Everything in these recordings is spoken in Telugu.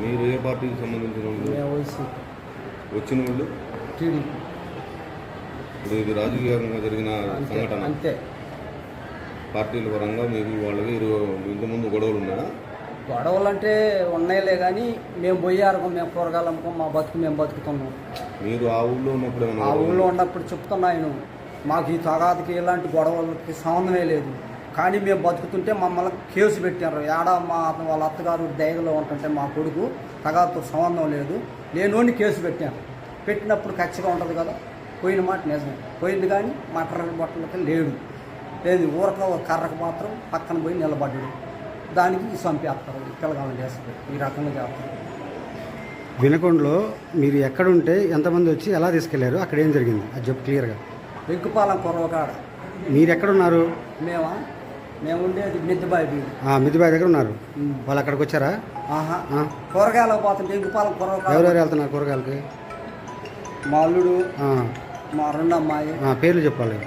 మీరు ఏ పార్టీకి సంబంధించిన వాళ్ళు? వచ్చిన వాళ్ళు? టీడీపీ ఇప్పుడు ఇది రాజకీయంగా జరిగిన సంఘటన. అంతే. పార్టీల పరంగా మీకు వాళ్ళకి ఇరు- ఇంతకుముందు గొడవలు ఉన్నాయా? గొడవలు అంటే ఉన్నాయిలే కానీ మేము పోయారు మేము కూరగాయలు అమ్ముకోం మా బతుకు మేము బతుకుతున్నాం. మీరు ఆ ఊళ్ళో ఉన్నప్పుడు ఆ ఊళ్ళో ఉన్నప్పుడు చెప్తున్నా ఆయన మాకు ఈ తగాదికి ఇలాంటి గొడవలకి సంబంధమే లేదు. కానీ మేము బతుకుతుంటే మమ్మల్ని కేసు పెట్టారు. ఏడా మా వాళ్ళ అత్తగారు దయగలో ఉంటుంటే మా కొడుకు తగాదుతో సంబంధం లేదు. లేనోని కేసు పెట్టారు పెట్టినప్పుడు ఖచ్చితంగా ఉంటుంది కదా. పోయిన మాట నిజమే. పోయింది కానీ మటర్ బట్టలకి లేడు. లేదు ఊరక ఒక కర్రకు మాత్రం పక్కన పోయి నిలబడ్డాడు. దానికి ఈ చంపేస్తారు పిల్లగాలను చేస్తారు ఈ రకంగా చేస్తారు. వినకొండలో మీరు ఎక్కడుంటే ఎంతమంది వచ్చి ఎలా తీసుకెళ్ళారు? అక్కడ ఏం జరిగింది? అది చెప్పు క్లియర్గా. వెంకుపాలెం కొరవకాడ మీరు ఎక్కడున్నారు? మేమా? మేము ఉండేది మిద్దబాయి బీడు. మిద్దిబాయి దగ్గర ఉన్నారు. వాళ్ళు అక్కడికి వచ్చారా? కూరగాయలకు పోతుంటే ఇంకుపాలెం కూరగాయలు ఎవరెవరు వెళ్తున్నారు కూరగాయలకి? మా అల్లుడు మా రెండు అమ్మాయి ఆ, పేర్లు చెప్పాలి.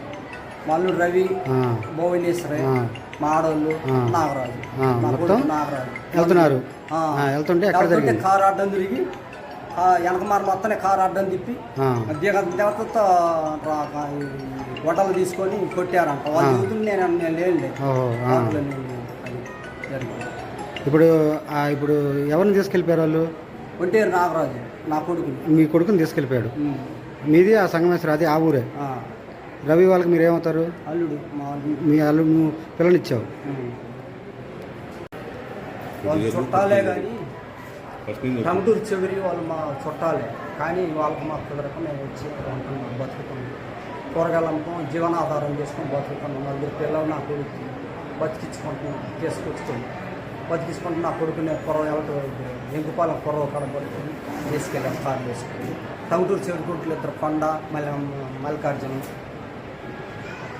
మా అల్లుడు రవి భువనేశ్వరి మా ఆడోళ్ళు. నాగరాజు. నాగరాజు. వెళ్తున్నారు. వెళ్తుంటే కారు అడ్డం తిరిగి ఆ వెనక మారు మొత్తనే కారు అడ్డం తిప్పి దిగ దేవతతో గొడవలు తీసుకొని కొట్టారంట. వాళ్ళు నేను నేను లేనులే. ఇప్పుడు ఇప్పుడు ఎవరిని తీసుకెళ్ళిపోయారు వాళ్ళు? ఒంటే నాగరాజు నా కొడుకుని. మీ కొడుకుని తీసుకెళ్ళిపోయాడు. మీది ఆ సంగమేశ్వర అది ఆ ఊరే. రవి వాళ్ళకి మీరు ఏమవుతారు అల్లుడు. మా అల్లుడు పిల్లనిచ్చావు. చుట్టాలే కానీ టంగుటూరు చివరి వాళ్ళు మా చుట్టాలే. కానీ వాళ్ళకి మా కుదరక మేము వచ్చి ఉంటున్నాం బతుకుతున్నాం కూరగాయలు అమ్ముతాం జీవనాధారం చేసుకొని బతుకుతున్నాం నలుగురు పిల్లలు నా కొడుకు బతికించుకుంటున్నాం తీసుకొచ్చుకొని బతికించుకుంటున్న. నా కొడుకుని పొరవ ఎంకుపాలెం పొరవ కడ పట్టుకొని తీసుకెళ్ళాం కారు వేసుకొని టంగుటూరు చివరి కొడుకులు ఇద్దరు కొండ మళ్ళీ మల్లికార్జున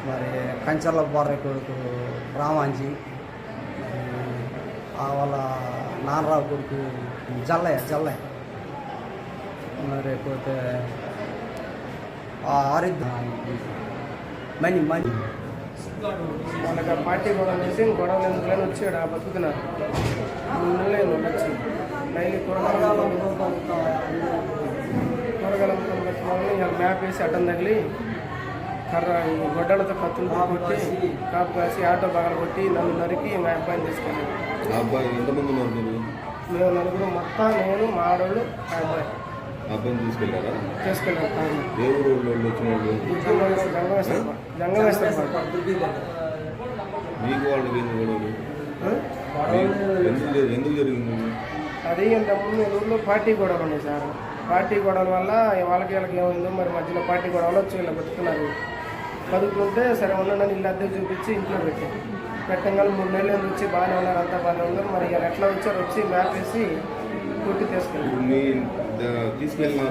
మరి కంచర్ల బొర్ర కొడుకు రామాంజీ వాళ్ళ నాన్నరావు కొడుకు జల్లయ్య జల్లయ్య లేకపోతే పోతే ఆ ఆరిద్ద మణి మణి వాళ్ళకి ఆ పార్టీ గొడవలు చేసి గొడవలు ఎందుకులని వచ్చాడు ఆ బతుకుతున్నారు మూడు నెలలు డైలీ కూరగాయలు కూరగాయలు మ్యాప్ వేసి అడ్డం తగిలి కర్ర గొడ్డలతో కత్తులతో కొట్టి కాపు కాసి ఆటో బాగా కొట్టి నన్ను నరికి మా అబ్బాయిని తీసుకెళ్ళాను అబ్బాయి ఎంతమంది ఉన్నారు మీరు మేము నలుగురు మొత్తం నేను మా ఆడవాళ్ళు ఆ అబ్బాయి. అబ్బాయిని తీసుకెళ్ళారా? తీసుకెళ్ళాను. ఏ ఊరు వాళ్ళు వచ్చిన వాళ్ళు? జంగమేశ్వర జంగమేశ్వర మీకు వాళ్ళకి గొడవలు ఎందుకు జరి- ఎందుకు జరిగింది? అది ఇంతకుముందు ఊళ్ళో పార్టీ గొడవలు ఉన్నాయి సార్. పార్టీ గొడవల వల్ల వాళ్ళకి వీళ్ళకి ఏమైందో మరి మధ్యలో పార్టీ గొడవలు వచ్చి వీళ్ళు బతుకున్నారు బతుకుంటే సరే ఉండండి ఇల్లు అద్దె చూపించి ఇంట్లో పెట్టాం పెట్టంగానే మూడు నెలలు వచ్చి బాగానే ఉన్నారు అంతా బాగానే ఉన్నారు. మరి ఇలా ఎట్లా వచ్చారు? వచ్చి మ్యాప్ వేసి కొట్టి ద- తీసుకెళ్ళిన